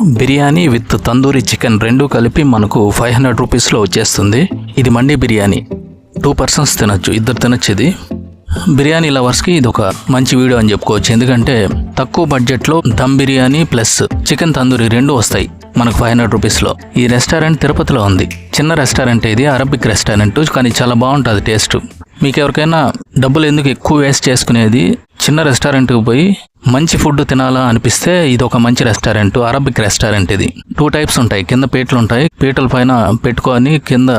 Biryani with tandoori chicken రెండు కలిపి మనకు ఫైవ్ హండ్రెడ్ రూపీస్లో వచ్చేస్తుంది. ఇది మండి బిర్యానీ. టూ పర్సన్స్ తినొచ్చు ఇద్దరు తినచ్చు ఇది బిర్యానీ లవర్స్కి ఇది ఒక మంచి వీడియో అని చెప్పుకోవచ్చు. ఎందుకంటే తక్కువ బడ్జెట్లో దమ్ బిర్యానీ ప్లస్ చికెన్ తందూరి రెండు వస్తాయి మనకు ఫైవ్ హండ్రెడ్ రూపీస్లో. ఈ రెస్టారెంట్ తిరుపతిలో ఉంది. చిన్న రెస్టారెంట్ ఇది అరబిక్ రెస్టారెంట్ కానీ చాలా బాగుంటుంది టేస్ట్. మీకు ఎవరికైనా డబ్బులు ఎందుకు ఎక్కువ వేస్ట్ చేసుకునేది? చిన్న రెస్టారెంట్కి పోయి మంచి ఫుడ్ తినాలా అనిపిస్తే ఇది ఒక మంచి రెస్టారెంట్ అరబిక్ రెస్టారెంట్ ఇది. టూ టైప్స్ ఉంటాయి. కింద పీటలు ఉంటాయి. పీటల పైన పెట్టుకొని కింద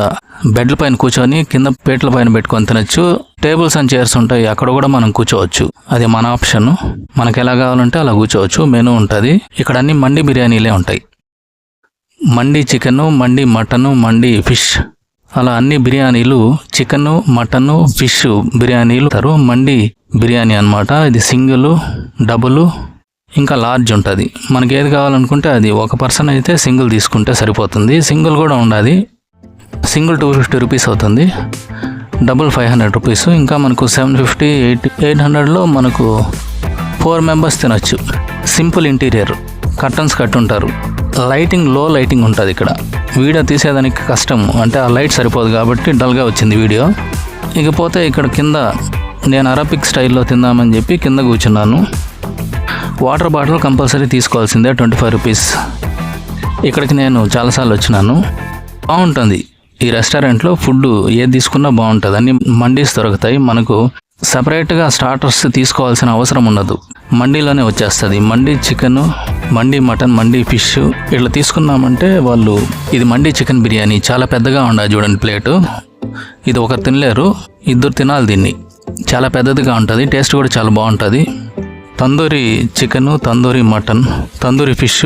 బెడ్ల పైన కూర్చొని కింద పీటల పైన పెట్టుకొని తినొచ్చు. టేబుల్స్ అండ్ చైర్స్ ఉంటాయి. అక్కడ కూడా మనం కూర్చోవచ్చు. అది మన ఆప్షన్. మనకి ఎలా కావాలంటే అలా కూర్చోవచ్చు. మెనూ ఉంటుంది. ఇక్కడ అన్ని మండి బిర్యానీలే ఉంటాయి. Mandi chicken mandi mutton mandi fish. అలా అన్ని బిర్యానీలు చికెను మటను ఫిష్ బిర్యానీలు తరు మండి బిర్యానీ అన్నమాట. ఇది సింగిల్ డబుల్ ఇంకా లార్జ్ ఉంటుంది. మనకి ఏది కావాలనుకుంటే అది ఒక పర్సన్ అయితే సింగిల్ తీసుకుంటే సరిపోతుంది. సింగిల్ కూడా ఉండాలి. సింగిల్ టూ ఫిఫ్టీ రూపీస్ అవుతుంది. Double five hundred rupees. ఇంకా మనకు సెవెన్ ఫిఫ్టీ ఎయిట్ ఎయిట్ హండ్రెడ్లో మనకు ఫోర్ మెంబర్స్ తినొచ్చు. Simple interior. కర్టన్స్ కట్టుంటారు. లైటింగ్లో లైటింగ్ ఉంటుంది ఇక్కడ. వీడియో తీసేదానికి కష్టం. అంటే ఆ లైట్ సరిపోదు కాబట్టి డల్గా వచ్చింది వీడియో. ఇకపోతే ఇక్కడ కింద నేను అరబిక్ స్టైల్లో తిందామని చెప్పి కింద కూర్చున్నాను. వాటర్ బాటిల్ కంపల్సరీ తీసుకోవాల్సిందే ట్వంటీ ఫైవ్ రూపీస్. ఇక్కడికి నేను చాలాసార్లు వచ్చినాను. బాగుంటుంది. ఈ రెస్టారెంట్లో ఫుడ్ ఏది తీసుకున్నా బాగుంటుంది. అన్ని మండీస్ దొరుకుతాయి. మనకు సపరేట్గా స్టార్టర్స్ తీసుకోవాల్సిన అవసరం ఉండదు. మండీలోనే వచ్చేస్తుంది. Mandi chicken mandi mutton mandi fish ఇట్లా తీసుకున్నామంటే వాళ్ళు ఇది మండీ చికెన్ బిర్యానీ చాలా పెద్దగా ఉండాలి చూడండి ప్లేటు. ఇది ఒకరు తినలేరు ఇద్దరు తినాలి దీన్ని. చాలా పెద్దదిగా ఉంటుంది టేస్ట్ కూడా చాలా బాగుంటుంది. Tandoori chicken tandoori mutton tandoori fish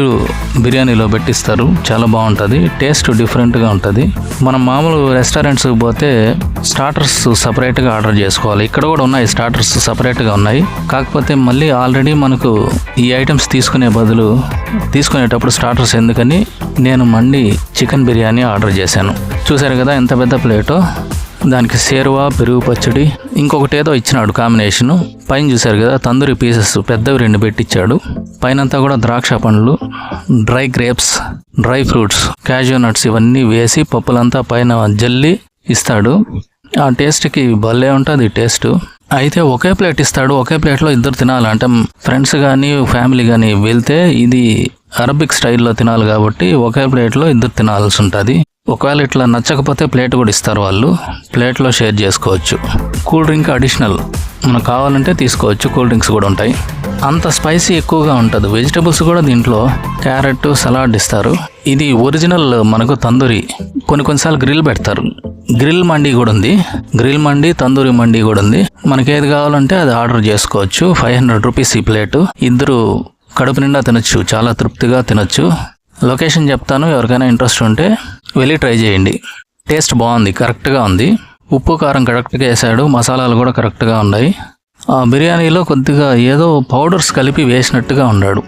బిర్యానీలో పెట్టిస్తారు. చాలా బాగుంటుంది. టేస్ట్ డిఫరెంట్గా ఉంటుంది. మనం మామూలు రెస్టారెంట్స్కి పోతే స్టార్టర్స్ సపరేట్గా ఆర్డర్ చేసుకోవాలి. ఇక్కడ కూడా ఉన్నాయి స్టార్టర్స్ సపరేట్గా ఉన్నాయి. కాకపోతే మళ్ళీ ఆల్రెడీ మనకు ఈ ఐటమ్స్ తీసుకునే బదులు తీసుకునేటప్పుడు స్టార్టర్స్ ఎందుకని నేను మండి చికెన్ బిర్యానీ ఆర్డర్ చేశాను. చూశారు కదా ఎంత పెద్ద ప్లేటో? దానికి సేరువా పెరుగు పచ్చడి ఇంకొకటి ఏదో ఇచ్చినాడు కాంబినేషన్. పైన చూశారు కదా తందూరి పీసెస్ పెద్దవి రెండు పెట్టించాడు పైనంతా కూడా ద్రాక్ష పండ్లు dry grapes dry fruits cashew nuts ఇవన్నీ వేసి పప్పులంతా పైన జల్లి ఇస్తాడు. ఆ టేస్ట్కి భలే ఉంటుంది టేస్ట్. అయితే ఒకే ప్లేట్ ఇస్తాడు ఒకే ప్లేట్లో ఇద్దరు తినాలి. అంటే ఫ్రెండ్స్ కానీ ఫ్యామిలీ కానీ వెళ్తే ఇది అరబిక్ స్టైల్లో తినాలి కాబట్టి ఒకే ప్లేట్లో ఇద్దరు తినాల్సి ఉంటుంది. ఒకవేళ ఇట్లా నచ్చకపోతే ప్లేట్ కూడా ఇస్తారు వాళ్ళు. ప్లేట్లో షేర్ చేసుకోవచ్చు. Cool drink additional. మనకు కావాలంటే తీసుకోవచ్చు. కూల్ డ్రింక్స్ కూడా ఉంటాయి. అంత స్పైసీ ఎక్కువగా ఉంటుంది. వెజిటబుల్స్ కూడా దీంట్లో క్యారెట్ సలాడ్ ఇస్తారు. ఇది ఒరిజినల్ మనకు తందూరి. కొన్ని కొన్నిసార్లు గ్రిల్ పెడతారు. గ్రిల్ మండి కూడా ఉంది. గ్రిల్ మండి తందూరి మండి కూడా ఉంది. మనకి ఏది కావాలంటే అది ఆర్డర్ చేసుకోవచ్చు. ఫైవ్ హండ్రెడ్ రూపీస్ ఈ ప్లేట్. ఇద్దరు కడుపు నిండా తినొచ్చు. చాలా తృప్తిగా తినొచ్చు. లొకేషన్ చెప్తాను ఎవరికైనా ఇంట్రెస్ట్ ఉంటే వెళ్ళి ట్రై చేయండి. టేస్ట్ బాగుంది కరెక్ట్గా ఉంది. ఉప్పు కారం కరెక్ట్గా వేసాడు మసాలాలు కూడా కరెక్ట్గా ఉన్నాయి. ఆ బిర్యానీలో కొద్దిగా ఏదో పౌడర్స్ కలిపి వేసినట్టుగా ఉన్నాడు.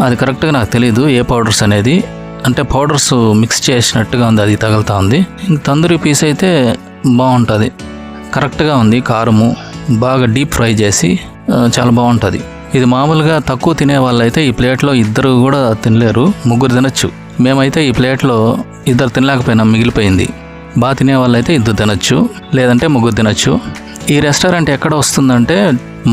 అది కరెక్ట్గా నాకు తెలియదు ఏ పౌడర్స్ అనేది. అంటే పౌడర్స్ మిక్స్ చేసినట్టుగా ఉంది అది తగులుతా ఉంది. ఇంక తందూరి పీస్ అయితే బాగుంటుంది. కరెక్ట్గా ఉంది కారము. బాగా డీప్ ఫ్రై చేసి చాలా బాగుంటుంది. ఇది మామూలుగా తక్కువ తినే వాళ్ళైతే ఈ ప్లేట్లో ఇద్దరు కూడా తినలేరు ముగ్గురు తినచ్చు. మేమైతే ఈ ప్లేట్లో ఇద్దరు తినలేకపోయినాం మిగిలిపోయింది. బాగా తినే వాళ్ళైతే ఇద్దరు తినొచ్చు లేదంటే ముగ్గురు తినచ్చు. ఈ రెస్టారెంట్ ఎక్కడ వస్తుందంటే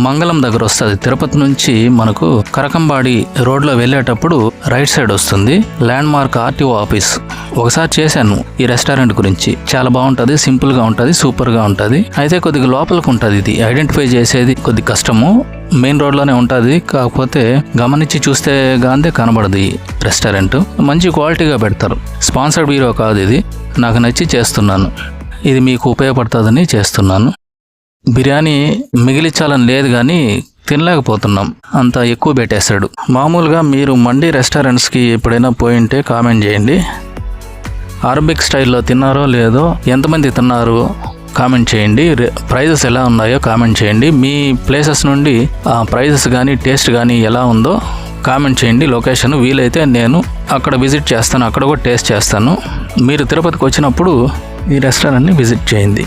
మంగళం దగ్గర వస్తుంది. తిరుపతి నుంచి మనకు కరకంబాడి రోడ్లో వెళ్ళేటప్పుడు రైట్ సైడ్ వస్తుంది ల్యాండ్ మార్క్ ఆర్టీఓ ఆఫీస్. ఒకసారి చేశాను ఈ రెస్టారెంట్ గురించి. చాలా బాగుంటుంది సింపుల్గా ఉంటుంది సూపర్గా ఉంటుంది. అయితే కొద్దిగా లోపలికి ఉంటుంది ఇది. ఐడెంటిఫై చేసేది కొద్ది కష్టము. మెయిన్ రోడ్లోనే ఉంటుంది కాకపోతే గమనించి చూస్తే గాంధీ కనబడదు ఈ రెస్టారెంట్. మంచి క్వాలిటీగా పెడతారు. స్పాన్సర్డ్ బీరో కాదు ఇది. నాకు నచ్చి చేస్తున్నాను. ఇది మీకు ఉపయోగపడుతుందని చేస్తున్నాను. బిర్యానీ మిగిలించాలని లేదు కానీ తినలేకపోతున్నాం. అంత ఎక్కువ పెట్టేశాడు. మామూలుగా మీరు మండి రెస్టారెంట్స్కి ఎప్పుడైనా పోయింటే కామెంట్ చేయండి. అరబిక్ స్టైల్లో తిన్నారో లేదో ఎంతమంది తిన్నారు కామెంట్ చేయండి. ప్రైజెస్ ఎలా ఉన్నాయో కామెంట్ చేయండి. మీ ప్లేసెస్ నుండి ఆ ప్రైజెస్ కానీ టేస్ట్ కానీ ఎలా ఉందో కామెంట్ చేయండి. లొకేషన్ వీలైతే నేను అక్కడ విజిట్ చేస్తాను. అక్కడ కూడా టేస్ట్ చేస్తాను. మీరు తిరుపతికి వచ్చినప్పుడు ఈ రెస్టారెంట్ని విజిట్ చేయండి.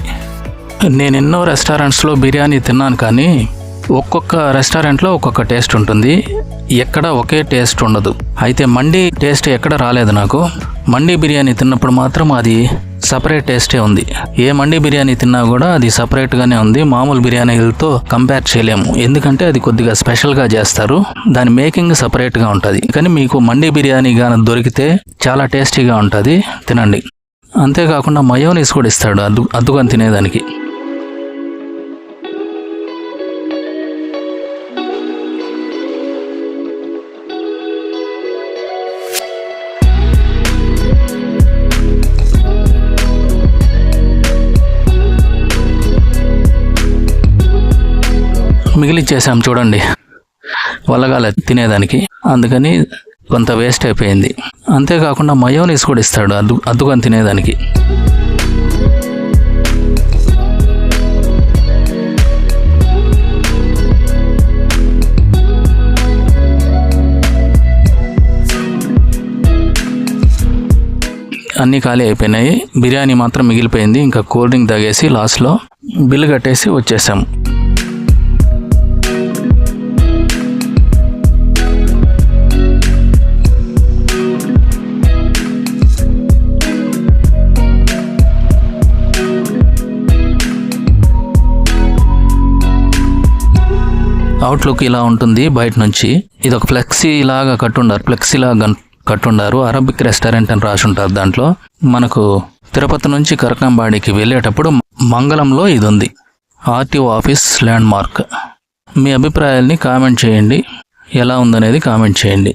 నేను ఎన్నో రెస్టారెంట్స్లో బిర్యానీ తిన్నాను కానీ ఒక్కొక్క రెస్టారెంట్లో ఒక్కొక్క టేస్ట్ ఉంటుంది. ఎక్కడ ఒకే టేస్ట్ ఉండదు. అయితే మండి టేస్ట్ ఎక్కడ రాలేదు నాకు. మండి బిర్యానీ తిన్నప్పుడు మాత్రం అది సపరేట్ టేస్టే ఉంది. ఏ మండి బిర్యానీ తిన్నా కూడా అది సపరేట్గానే ఉంది. మామూలు బిర్యానీలతో కంపేర్ చేయలేము. ఎందుకంటే అది కొద్దిగా స్పెషల్గా చేస్తారు. దాని మేకింగ్ సపరేట్గా ఉంటుంది. కానీ మీకు మండి బిర్యానీ కానీ దొరికితే చాలా టేస్టీగా ఉంటుంది. తినండి. అంతేకాకుండా మయోనీస్ కూడా ఇస్తాడు. అద్దు అద్దుకొని తినేదానికి. మిగిలిచ్చేసాం చూడండి. వల్లగాల తినేదానికి. అందుకని కొంత వేస్ట్ అయిపోయింది. అంతేకాకుండా మయోనీస్ కూడా ఇస్తాడు అద్దు అద్దుకొని తినేదానికి. అన్నీ ఖాళీ అయిపోయినాయి. బిర్యానీ మాత్రం మిగిలిపోయింది. ఇంకా కూల్ డ్రింక్ తాగేసి లాస్ట్లో బిల్లు కట్టేసి వచ్చేసాం. అవుట్లుక్ ఇలా ఉంటుంది బయట నుంచి. ఇది ఒక ఫ్లెక్సీ లాగా కట్టుండారు. ఫ్లెక్సీ లాగా కట్టుండారు. అరబిక్ రెస్టారెంట్ అని రాసి ఉంటారు దాంట్లో. మనకు తిరుపతి నుంచి కరకంబాడికి వెళ్ళేటప్పుడు మంగళంలో ఇది ఉంది. ఆర్టీఓ ఆఫీస్ ల్యాండ్ మార్క్ మీ అభిప్రాయాల్ని కామెంట్ చేయండి. ఎలా ఉందనేది కామెంట్ చేయండి.